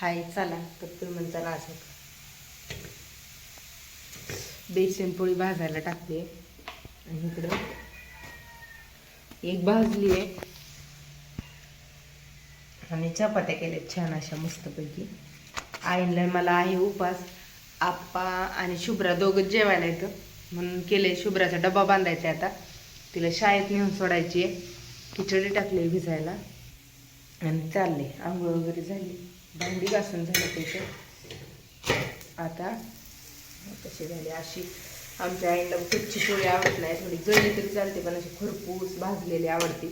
हाय चला तर तुम्ही म्हणता राज. बेसन पोळी भाजायला टाकते. आणि इकडं एक भाजली आहे. आणि चपात्या केल्या छान अशा मस्तपैकी. आईला मला आहे उपास. आप्पा आणि शुभ्रा दोघं जेवायला येतं. म्हणून केले शुभ्राचा डबा बांधायचा आहे आता. तिला शाळेत नेऊन सोडायची आहे. खिचडी टाकली भिजायला. आणि चालले आंघोळ वगैरे झाली. भांडी घासून झालं त्याचं. आता कशी झाली अशी. आमच्या आईला कच्ची पोळी आवडत नाही थोडी जळली तरी चालते पण अशी खरपूस भाजलेली आवडते.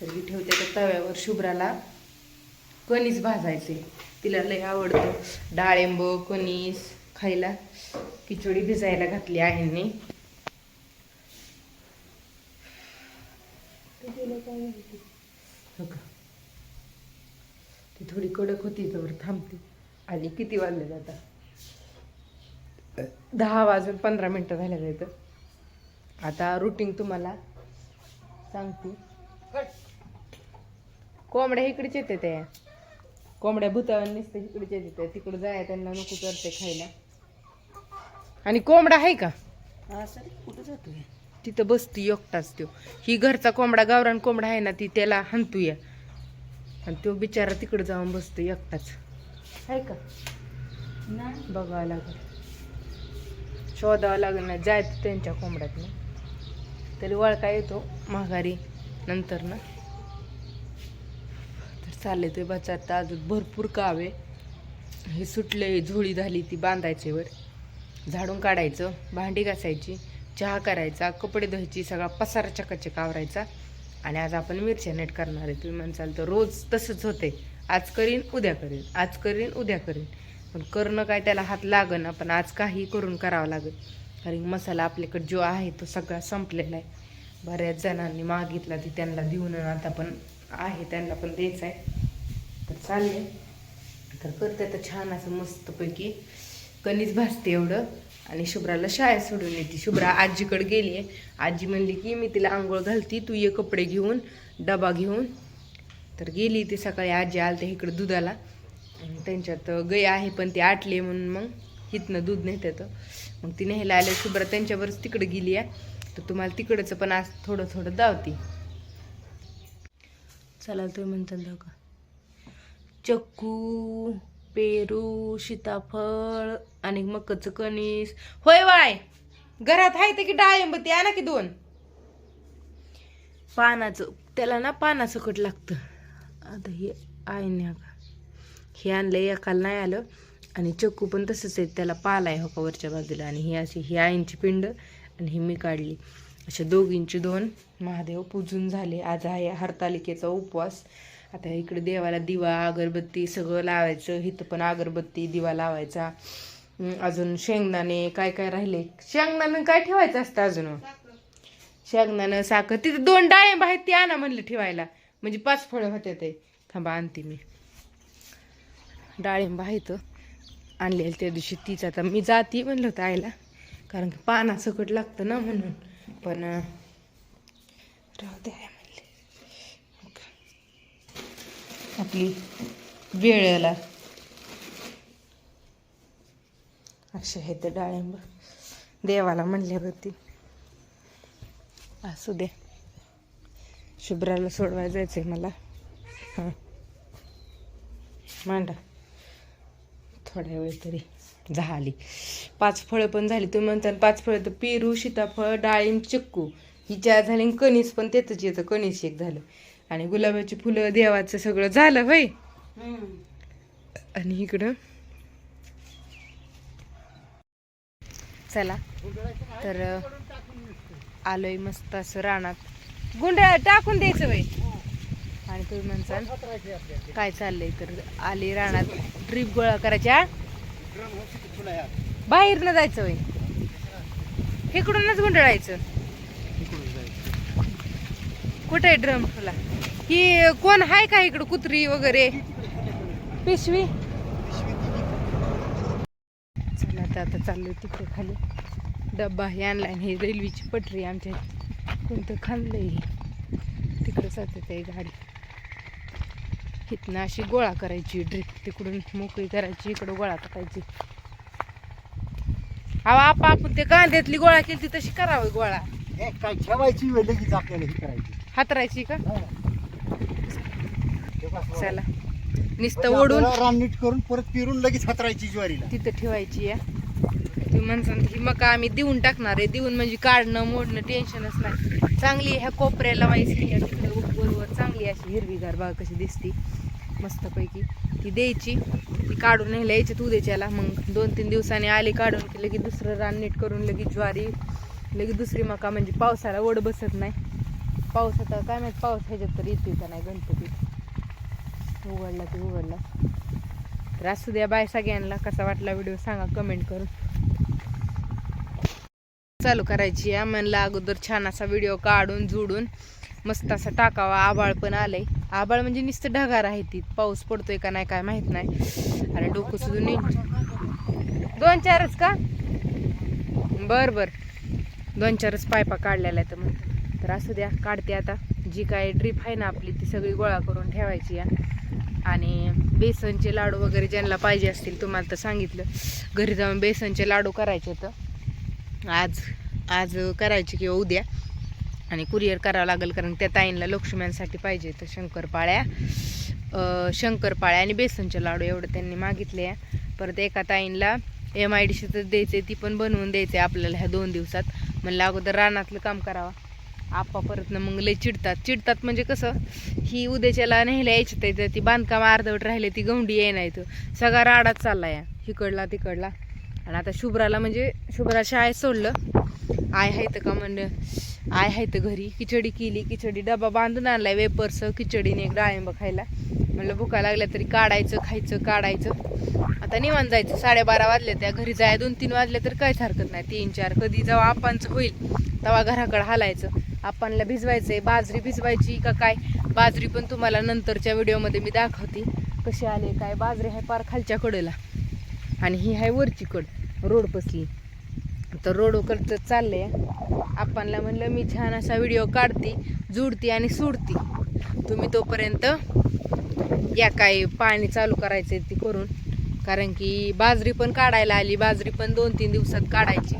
तर मी ठेवते तर तव्यावर शुभ्राला. कणीस भाजायचे तिला लय आवडतं. डाळिंब कणीस खायला. खिचडी भिजायला घातली आईंनी. हो का? थोडी कडक होती तर थांबते. आणि किती वाजले आता दहा वाजून पंधरा मिनटं झालेलं इथं आता रुटीन तुम्हाला सांगते. कोंबड्या इकडेच येते त्या. कोंबड्या भूतावर नुसतं इकडेच येते त्या. तिकडे जाय त्यांना नको करते खायला. आणि कोंबडा आहे का? हा कुठं जातोय? तिथं बसती एकटाच तो. ही घरचा कोंबडा गावरान कोंबडा आहे ना ती त्याला हाणतूया. आणि तो बिचारा तिकडे जाऊन बसतो एकटाच. आहे का? नाही. बघावं लागेल. शोधावं लागेल ना जायचं त्यांच्या कोंबड्यात ना. तरी वळका येतो माघारी नंतर ना. तर चालले ते बचारता अजून भरपूर कावे हे सुटले झोळी झाली ती बांधायचे वर झाडून काढायचं भांडी घासायची चहा करायचा कपडे धुवायची सगळा पसारा चकाचक आवरायचा. आणि आज आपण मिरच्या नेट करणार आहे. तुम्ही म्हणसाल तर रोज तसंच होते आज करीन उद्या करीन. आज करीन उद्या करीन. पण करणं काय त्याला हात लागन आपण आज काही करून करावं लागेल. कारण मसाला आपल्याकडे जो आहे तो सगळा संपलेला आहे. बऱ्याच जणांनी मागितला ती त्यांना देऊन आता पण आहे त्यांना पण द्यायचं आहे. तर चालले तर करते तर छान असं मस्तपैकी. कणीच भाजते एवढं. आणि शुभ्राला शाळेत सोडून येते. शुभ्रा आजीकडे गेली आहे आजी म्हणली की मी तिला आंघोळ घालती तू ये कपडे घेऊन डबा घेऊन. तर गेली ती सकाळी. आजी आलते इकडं दुधाला. आणि त्यांच्यात गय आहे पण ती आटली म्हणून मग हिथनं दूध नेत येतं. मग ती न्यायला आल्या. शुभ्रा त्यांच्यावरच तिकडं गेली आहे तर तुम्हाला तिकडचं पण आज थोडं थोडं दावती. चला तुम्ही म्हणताल दाव का? चक्कू पेरू सीताफळ आणि मकचं कणीस होय वाय घरात आहे ते की डाळिंब ते आणा की दोन. पानाचं त्याला ना पानाचं कट लागतं. आता हे आहे ना का हे आणलं एकाला नाही आलं. आणि चक्कू पण तसंच आहे त्याला पाल आहे हो का वरच्या बाजूला. आणि ही अशी ही आईंची पिंड आणि ही मी काढली. अशा दोघींची दोन. महादेव पूजून झाले. आज आहे हरतालिकेचा उपवास. आता इकडे देवाला दिवा अगरबत्ती सगळं लावायचं. इथं पण अगरबत्ती दिवा लावायचा. अजून शेंगदाणे काय काय राहिले? शेंगदाणे काय ठेवायचं असतं अजून? शेंगदाणं साखर. तिथे दोन डाळिंब आहेत ती आणा म्हणलं ठेवायला. म्हणजे पाच फळं होत्या ते. थांबा आणते मी. डाळिंब आहेत आणलेलं त्या दिवशी तीच. आता मी जाती म्हणलं होतं आईला. कारण की पाना सकट लागतं ना म्हणून. पण राहू द्या म्हणले. आपली वेळेला असे आहे ते डाळिंब. देवाला म्हणल्यावरती असू दे. शुभ्राला सोडवायला जायचंय मला. हां. मांडा. थोड्या वेळ तरी झाली. पाच फळं पण झाली. तुम्ही म्हणता पाच फळं तर पेरू सीताफळ डाळिंब चिक्कू. ही चार झाली कणीस पण त्यातच येतं. कणीस एक झालं. आणि गुलाबाची फुलं देवाचं सगळं झालं भाई आणि इकडं चला. तर आलोय मस्त असं रानात. गुंड्या टाकून द्यायचं बाई. आणि तुम्ही म्हणसाल काय चाललंय? तर आली रानात. ड्रीप गोळा करायच्या बाहेर न जायचं वय इकडूनच गुंडळायचं. कुठे आहे ड्रम? फुला ही कोण आहे का इकडं? कुत्री वगैरे? पिशवी चला तर आता चाललोय तिकडे खाली. डब्बा हे आणलाय आणि ही रेल्वेची पटरी आमच्या कोणतं खाल्लंय हे. तिकडे जाते ते गाडी. इथनं अशी गोळा करायची ड्रीप तिकडून मोकळी करायची इकडं गोळा टाकायची. अहो आपा आपण ते कांद्यातली गोळा केली तशी करावी गोळा. हे काय ठेवायची वेळ लगेच आपल्याला ही करायची. हातरायची का? हा. हे. चला. नुसतं ओढून रान नीट करून परत पिरून लगेच हातरायची ज्वारीला. तिथं ठेवायची या. ती माणसांना ही मका आम्ही देऊन टाकणार आहे? देऊन म्हणजे काढणं मोडणं टेन्शनच नाही. चांगली ह्या कोपऱ्याला व्हायची तिकडे बरोबर चांगली अशी हिरवीगार बाग कशी दिसती. मस्तपैकी. ती द्यायची ती काढून न्यायला यायची तू द्यायच्याला मग दोन तीन दिवसांनी आली काढून की लगेच दुसरं रान नीट करून लगेच ज्वारी लगेच दुसरी मका म्हणजे पावसाला ओढ बसत नाही. पाऊस आता काय माहीत पाऊस ह्याच्यात तर येते का नाही गणपतीत उघडला ते उघडला. तर असू द्या बाय सगळ्यांना. कसा वाटला व्हिडिओ सांगा कमेंट करून. चालू करायची आहे. म्हणलं अगोदर छान असा व्हिडिओ काढून जुडून मस्त असा टाकावा. आबाळ पण आलंय. आबाळ म्हणजे नुसतं ढगार आहे ती पाऊस पडतोय का नाही काय माहीत नाही. आणि डोकं सुद्धा दोन चारच का? बर बर. दोन चारच पायपा काढलेल्या आहेत मग. तर असू द्या काढते आता. जी काय ड्रीप आहे ना आपली ती सगळी गोळा करून ठेवायची आहे. आणि बेसनचे लाडू वगैरे ज्यांना पाहिजे असतील तुम्हाला तर सांगितलं. घरी जाऊन बेसनचे लाडू करायचे तर आज आज करायची किंवा उद्या. आणि कुरिअर करावं लागेल कारण त्या ताईंना लक्ष्म्यांसाठी पाहिजे तर शंकरपाळ्या. शंकरपाळ्या आणि बेसनचे लाडू एवढं त्यांनी मागितले परत एका ताईंला एम आय डी तर द्यायचे ती पण बनवून द्यायचे आपल्याला ह्या दोन दिवसात. म्हणलं अगोदर रानातलं काम करावं. आप्पा परत ना मग लय चिडतात. चिडतात म्हणजे कसं ही उद्याच्याला न्यायला यायची तर ती बांधकाम अर्धवट राहिले ती गवंडी ये नाही तर सगळा राडाच चालला या हिकडला तिकडला. आणि आता शुभ्राला म्हणजे शुभ्रा शाळेत सोडलं. आय आहे तर का म्हणलं? आय आहे तर घरी. खिचडी केली. खिचडी डबा बांधून आणलाय वेपर्स खिचडीने एक डाळिंब खायला. म्हणलं भुका लागल्या तरी काढायचं खायचं काढायचं. आता निवांत जायचं. साडेबारा वाजले त्या घरी जाय दोन तीन वाजले तर काहीच हरकत नाही. तीन चार. कधी जेव्हा आपांचं होईल तेव्हा घराकडे हालायचं. आपणला भिजवायचंय. बाजरी भिजवायची का काय? बाजरी पण तुम्हाला नंतरच्या व्हिडिओमध्ये मी दाखवते. कशी आले काय? बाजरी आहे पार खालच्या कडेला. आणि ही आहे वरची कड रोड पसली. तर रोडकडचं चाललंय. आपणला म्हणलं मी छान असा व्हिडिओ काढते जुडती आणि सोडती. तुम्ही तोपर्यंत या काय पाणी चालू करायचं ती करून. कारण की बाजरी पण काढायला आली बाजरी पण दोन तीन दिवसात काढायची.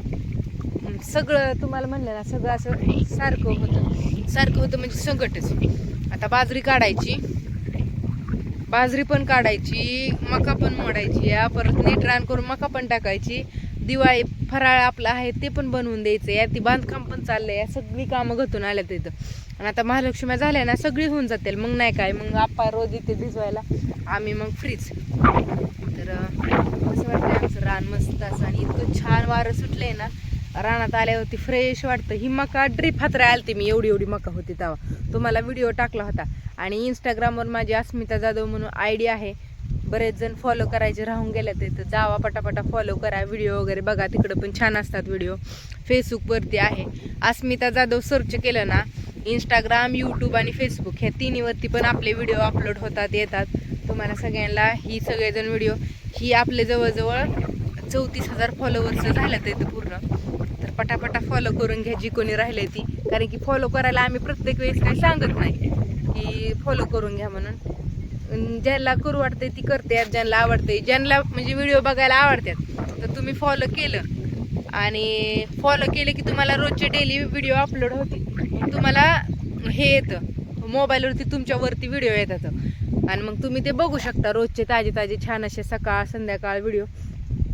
सगळं तुम्हाला म्हणलं ना सगळं असं सारखं होतं. सारखं होतं म्हणजे संकटच. आता बाजरी काढायची. बाजरी पण काढायची मका पण मोडायची या परत नीट रान करून मका पण टाकायची. दिवाळी फराळ आपला आहे ते पण बनवून द्यायचं या ती बांधकाम पण चाललंय. या सगळी कामं घटून आल्या तिथं आणि आता महालक्ष्म्या झाल्या ना सगळी होऊन जातील. मग नाही काय मग आप्पा रोज इथे भिजवायला आम्ही मग फ्रीज तर असं वाटतं आमचं रान मस्त असं आणि इतकं छान वारं सुटलंय ना रानात आल्यावरती फ्रेश वाटतं. ही मका ड्रीप हातरा आलती मी एवढी एवढी मका होती तेव्हा. तुम्हाला व्हिडिओ टाकला होता. आणि इंस्टाग्रामवर माझी अस्मिता जाधव म्हणून आय डी आहे. बरेच जण फॉलो करायचे राहून गेले ते. तर जावा पटापटा फॉलो करा. व्हिडिओ वगैरे बघा तिकडं पण छान असतात व्हिडिओ फेसबुकवरती आहे. अस्मिता जाधव सर्च केलं ना इंस्टाग्राम यूट्यूब आणि फेसबुक ह्या तिन्हीवरती पण आपले व्हिडिओ अपलोड होतात येतात. तुम्हाला सगळ्यांना ही सगळेजण व्हिडिओ ही आपले जवळजवळ चौतीस हजार फॉलोवर्स झालं ते पूर्ण. पटापटा फॉलो करून घ्या जी कोणी राहिले ती. कारण की फॉलो करायला आम्ही प्रत्येक वेळेस काही सांगत नाही. की फॉलो करून घ्या म्हणून. ज्यांना करू वाटते ती करते ज्यांना आवडते ज्यांना म्हणजे व्हिडिओ बघायला आवडतात तर तुम्ही फॉलो केलं. आणि फॉलो केले की तुम्हाला रोजचे डेली व्हिडिओ अपलोड होतील. तुम्हाला हे येतं. मोबाईलवरती तुमच्यावरती व्हिडिओ येतात. आणि मग तुम्ही ते बघू शकता रोजचे ताजे ताजे छान असे सकाळ संध्याकाळ व्हिडिओ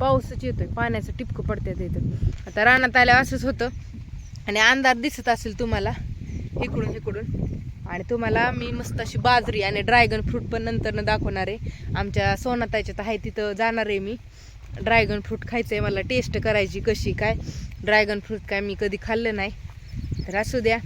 पाऊसच येतोय पाण्याचं टिपकं पडतात इथं. आता रानात आल्यावर असंच होतं. आणि अंधार दिसत असेल तुम्हाला इकडून इकडून आणि तुम्हाला मी मस्त अशी बाजरी आणि ड्रॅगन फ्रूट पण नंतरनं दाखवणार आहे. आमच्या सोनाताच्यात आहे तिथं जाणार आहे मी. ड्रॅगन फ्रूट खायचं आहे मला टेस्ट करायची कशी काय. ड्रॅगन फ्रूट काय मी कधी खाल्लं नाही. तर असू द्या.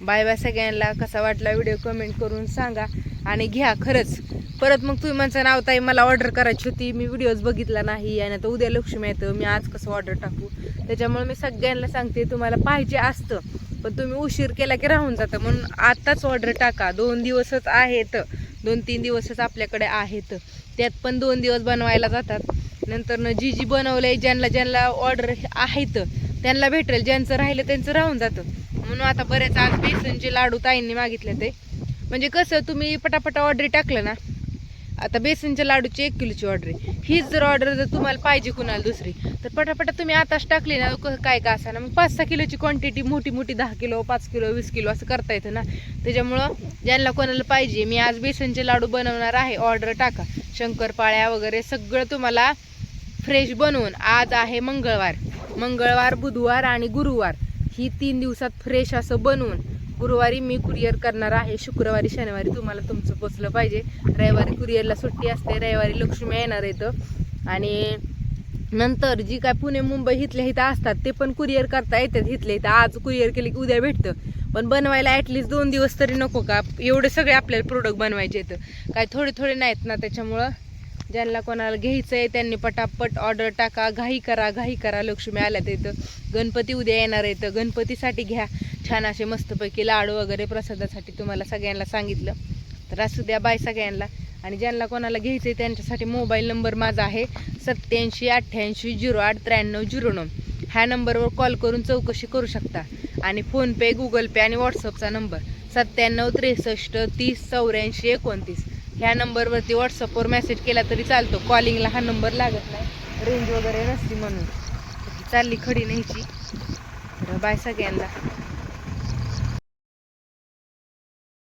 बाय बाय सगळ्यांना कसा वाटला व्हिडिओ कमेंट करून सांगा. आणि घ्या खरंच परत मग तुम्ही म्हणता नाव ताई मला ऑर्डर करायची होती. मी व्हिडिओज बघितला नाही आणि आता उद्या लक्ष्मी येतं मी आज कसं ऑर्डर टाकू? त्याच्यामुळे मी सगळ्यांना सांगते तुम्हाला पाहिजे असतं पण तुम्ही उशीर केला की राहून जातं. म्हणून आत्ताच ऑर्डर टाका. दोन दिवसच आहेत. दोन तीन दिवसच आपल्याकडे आहेत. त्यात पण दोन दिवस बनवायला जातात. नंतर जी जी बनवलंय ज्यांना ज्यांना ऑर्डर आहेत त्यांना भेटेल. ज्यांचं राहिलं त्यांचं राहून जातं. म्हणून आता बरेच आज बेसनचे लाडू ताईंनी मागितले ते. म्हणजे कसं तुम्ही पटापटा ऑर्डर टाकलं ना आता बेसनच्या लाडूची एक किलोची ऑर्डर आहे. हीच जर ऑर्डर जर तुम्हाला पाहिजे कुणाला दुसरी तर पटापटा तुम्ही आताच टाकली ना क- काय का असा ना मग पाच सहा किलोची क्वांटिटी मोठी मोठी दहा किलो पाच किलो वीस किलो असं करता येतं ना. त्याच्यामुळं ज्यांना कोणाला पाहिजे मी आज बेसनचे लाडू बनवणार आहे ऑर्डर टाका. शंकरपाळ्या वगैरे सगळं तुम्हाला फ्रेश बनवून आज आहे मंगळवार. मंगळवार बुधवार आणि गुरुवार. ही तीन दिवसात फ्रेश असं बनवून गुरुवारी मी कुरिअर करणार आहे. शुक्रवारी शनिवारी तुम्हाला तुमचं पोचलं पाहिजे. रविवारी कुरिअरला सुट्टी असते. रविवारी लक्ष्मी येणार येतं आणि नंतर जी काय पुणे मुंबई इथल्या इथं असतात ते पण कुरिअर करता येतात इथल्या इथं. आज कुरिअर केले की उद्या भेटतं. पण बनवायला ॲटलिस्ट दोन दिवस तरी नको का? एवढे सगळे आपल्याला प्रोडक्ट बनवायचे आहेत. काय थोडे थोडे नाहीत ना त्याच्यामुळं. ज्यांना कोणाला घ्यायचं आहे त्यांनी पटापट ऑर्डर टाका. घाई करा घाई करा. लक्ष्मी आल्यात येतं गणपती उद्या येणार येतं गणपतीसाठी घ्या. छान असे मस्तपैकी लाडू वगैरे प्रसादासाठी तुम्हाला सगळ्यांना सांगितलं. तर असू द्या बाय सगळ्यांना. आणि ज्यांना कोणाला घ्यायचं आहे त्यांच्यासाठी मोबाईल नंबर माझा आहे सत्याऐंशी अठ्ठ्याऐंशी झिरो आठ त्र्याण्णव झिरो नऊ. ह्या नंबरवर कॉल करून चौकशी करू शकता. आणि फोनपे गुगल पे आणि व्हॉट्सअपचा नंबर सत्त्याण्णव त्रेसष्ट तीस चौऱ्याऐंशी एकोणतीस. ह्या नंबरवरती व्हॉट्सअपवर मेसेज केला तरी चालतो. कॉलिंगला हा नंबर लागत नाही. रेंज वगैरे नसती म्हणून. चालली खडी न्यायची. तर बाय सगळ्यांना.